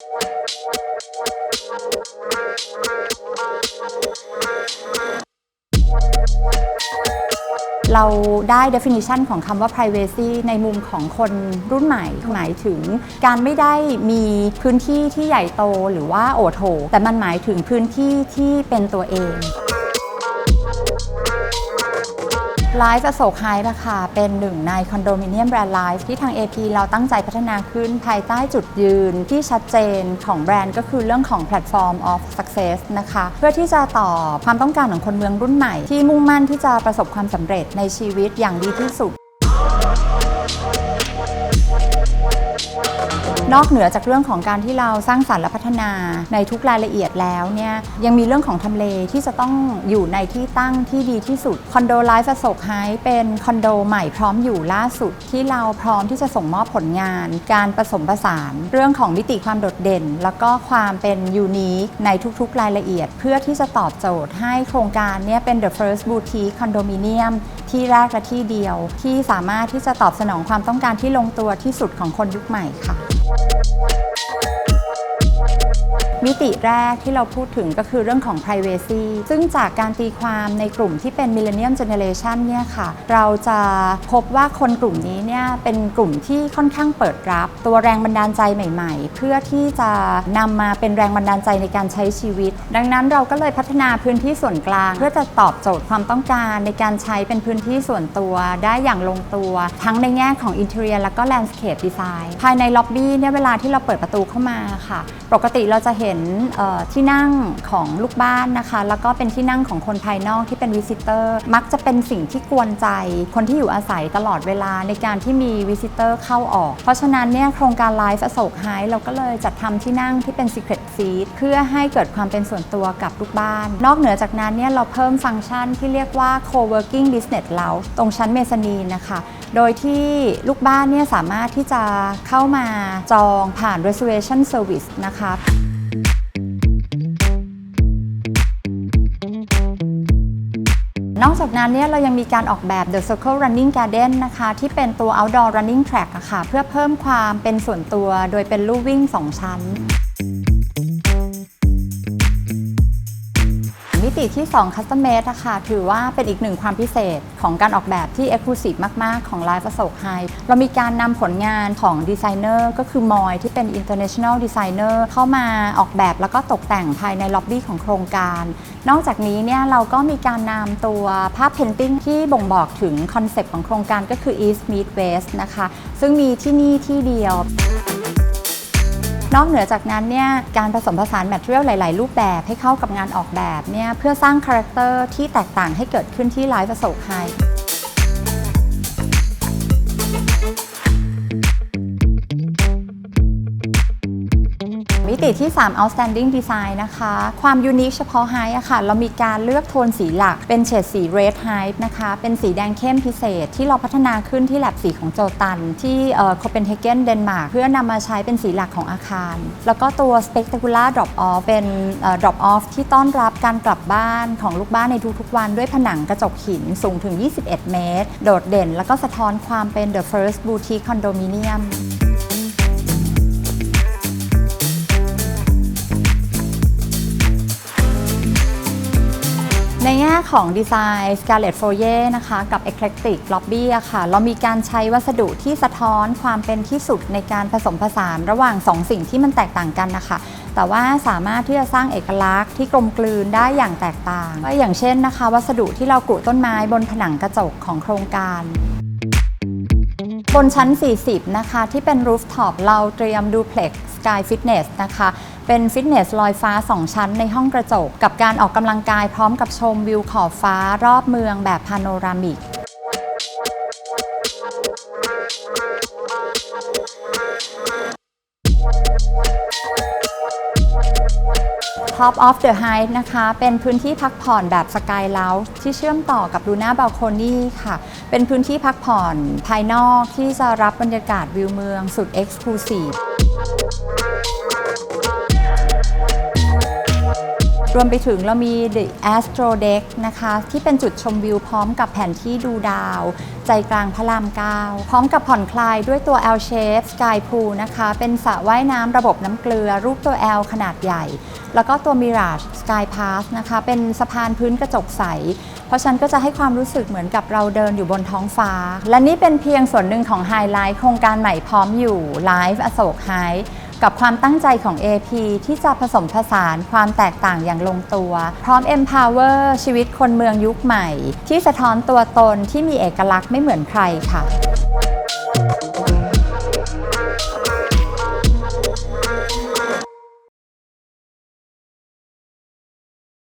เราได้ definition ของคำว่า privacy ในมุมของคนรุ่นใหม่หมายถึง การไม่ได้มีพื้นที่ที่ใหญ่โตหรือว่าโอโถแต่มันหมายถึงพื้นที่ที่เป็นตัวเอง ไลฟ์อโศกไฮนะคะ เป็นหนึ่งในคอนโดมิเนียมแบรนด์ไลฟ์ที่ทาง AP เราตั้งใจพัฒนาขึ้นภายใต้จุดยืนที่ชัดเจนของแบรนด์ก็คือเรื่องของแพลตฟอร์ม of success นะคะ เพื่อที่จะตอบความต้องการของคนเมืองรุ่นใหม่ ที่มุ่งมั่นที่จะประสบความสำเร็จในชีวิตอย่างดีที่สุด นอกเหนือจากเรื่องของการที่เราสร้างสรรค์และพัฒนาในทุกรายละเอียดแล้วเนี่ยยังมีเรื่องของทำเลที่จะต้องอยู่ในที่ตั้งที่ดีที่สุดคอนโดไลฟ์อโศกไฮเป็นคอนโดใหม่พร้อมอยู่ล่าสุด ที่เราพร้อมที่จะส่งมอบผลงาน การผสมผสาน เรื่องของมิติความโดดเด่น แล้วก็ความเป็นยูนิคในทุกๆ รายละเอียด เพื่อที่จะตอบโจทย์ให้โครงการเนี่ยเป็น the first boutique condominium ที่แรกและที่เดียว ที่สามารถที่จะตอบสนองความต้องการที่ลงตัวที่สุดของคนยุคใหม่ค่ะ มิติแรกที่เราพูดถึงก็คือเรื่องของ Privacy ซึ่งจากการตีความในกลุ่มที่เป็น Millennium Generation เนี่ยค่ะเราจะพบว่าคนกลุ่มนี้เนี่ยเป็นกลุ่มที่ค่อนข้างเปิดรับ ตัวแรงบันดาลใจใหม่ๆ เพื่อที่จะนำมาเป็นแรงบันดาลใจในการใช้ชีวิต ดังนั้นเราก็เลยพัฒนาพื้นที่ส่วนกลาง เพื่อจะตอบโจทย์ความต้องการในการใช้เป็นพื้นที่ส่วนตัวได้อย่างลงตัว ทั้งในแง่ของ Interior แล้วก็ Landscape Design ภายในล็อบบี้เนี่ยเวลาที่เราเปิดประตูเข้ามาค่ะ ปกติเราจะเห็นเอ่อที่นั่งของลูกบ้านนะคะ แล้วก็เป็นที่นั่งของคนภายนอกที่เป็นวิสิเตอร์ มักจะเป็นสิ่งที่กวนใจ คนที่อยู่อาศัยตลอดเวลาในการที่มีวิสิเตอร์เข้าออก เพราะฉะนั้นเนี่ยโครงการไลฟ์อโศกไฮเราก็เลยจัดทำที่นั่งที่เป็น Secret Seat เพื่อให้เกิดความเป็นส่วนตัวกับลูกบ้าน นอกเหนือจากนั้นเนี่ยเราเพิ่มฟังก์ชันที่เรียกว่า Co-working Business Lounge ตรงชั้นเมซานีนะคะ โดยที่ลูกบ้านเนี่ยสามารถที่จะเข้ามาจองผ่าน reservation service นะคะ นอกจากนั้นเนี่ยเรายังมีการออกแบบ The Circle Running Garden นะคะ ที่เป็นตัว outdoor running track ะค่ะ เพื่อเพิ่มความเป็นส่วนตัวโดยเป็นลู่วิ่ง 2 ชั้น มิติที่ 2 Custom Made อะคะถือว่าเป็นอีกหนึ่งความพิเศษของการออกแบบที่ Exclusive มาก ๆ ของ Live อโศกไฮเรามีการนำผลงานของดีไซเนอร์ก็คือมอยที่เป็น International Designer เข้ามาออกแบบแล้วก็ตกแต่งภายในล็อบบี้ของโครงการ นอกจากนี้เนี่ยเราก็มีการนำตัวภาพเพนติ้งที่บ่งบอกถึงคอนเซปต์ของโครงการก็คือ East Meet West นะคะ ซึ่งมีที่นี่ที่เดียว นอกเหนือจากนั้นเนี่ยการผสมผสานแมทเทียลหลาย ๆ รูปแบบให้เข้ากับงานออกแบบเนี่ยเพื่อสร้างคาแรคเตอร์ที่แตกต่างให้เกิดขึ้นที่ไลฟ์ประสบไฮ ติที่ 3 outstanding design นะคะ ความยูนิคเฉพาะไฮอะค่ะ เรามีการเลือกโทนสีหลัก เป็นเฉดสี red high นะคะ เป็นสีแดงเข้มพิเศษ ที่เราพัฒนาขึ้นที่แลบสีของโจตัน ที่โคเปนเฮเกนเดนมาร์กเพื่อนำมาใช้เป็นสีหลักของอาคาร แล้วก็ตัว spectacular drop off เป็น drop off ที่ต้อนรับการกลับบ้านของลูกบ้านในทุกๆ วันด้วยผนังกระจกหินสูงถึง 21 เมตร โดดเด่น แล้วก็สะท้อนความเป็น the first boutique condominium ในแง่ของดีไซน์ Scarlett Foyer นะคะกับ Eclectic Lobby อะค่ะ เรามีการใช้วัสดุที่สะท้อนความเป็นที่สุดในการผสมผสานระหว่าง 2 สิ่งที่มันแตกต่างกันนะคะแต่ว่าสามารถที่จะสร้างเอกลักษณ์ที่กลมกลืนได้อย่างแตกต่างก็อย่างเช่นนะคะ วัสดุที่เรากรุต้นไม้บนผนังกระจกของโครงการบนชั้น 40 นะคะ ที่เป็นรูฟท็อปเราเตรียมดูเพล็ก Sky Fitness นะคะ เป็นฟิตเนสลอยฟ้า 2 ชั้นในห้องกระจก กับการออกกำลังกายพร้อมกับชมวิวขอบฟ้ารอบเมืองแบบพาโนรามิก Top of the Height นะคะ เป็นพื้นที่พักผ่อนแบบสกายเลาที่เชื่อมต่อกับลูน่าบ a ลโคนี่ค่ะ เป็นพื้นที่พักผ่อนภายนอกที่จะรับบรรยากาศวิวเมืองสุดเอ็กซ์คลูซีฟ รวมไปถึงเรามี The Astro Deck นะคะ ที่เป็นจุดชมวิวพร้อมกับแผนที่ดูดาว ใจกลางพระราม9พร้อมกับผ่อนคลายด้วยตัว L shape Sky Pool นะคะ เป็นสระว่ายน้ำระบบน้ำเกลือ รูปตัว L ขนาดใหญ่ แล้วก็ตัว Mirage Sky Pass นะคะ เป็นสะพานพื้นกระจกใส เพราะฉันก็จะให้ความรู้สึกเหมือนกับเราเดินอยู่บนท้องฟ้า และนี่เป็นเพียงส่วนหนึ่งของไฮไลท์โครงการใหม่พร้อมอยู่ Live อโศกไฮ กับความตั้งใจของ AP ที่จะผสมผสานความแตกต่างอย่างลงตัว พร้อม Empower ชีวิตคนเมืองยุคใหม่ ที่สะท้อนตัวตนที่มีเอกลักษณ์ไม่เหมือนใครค่ะ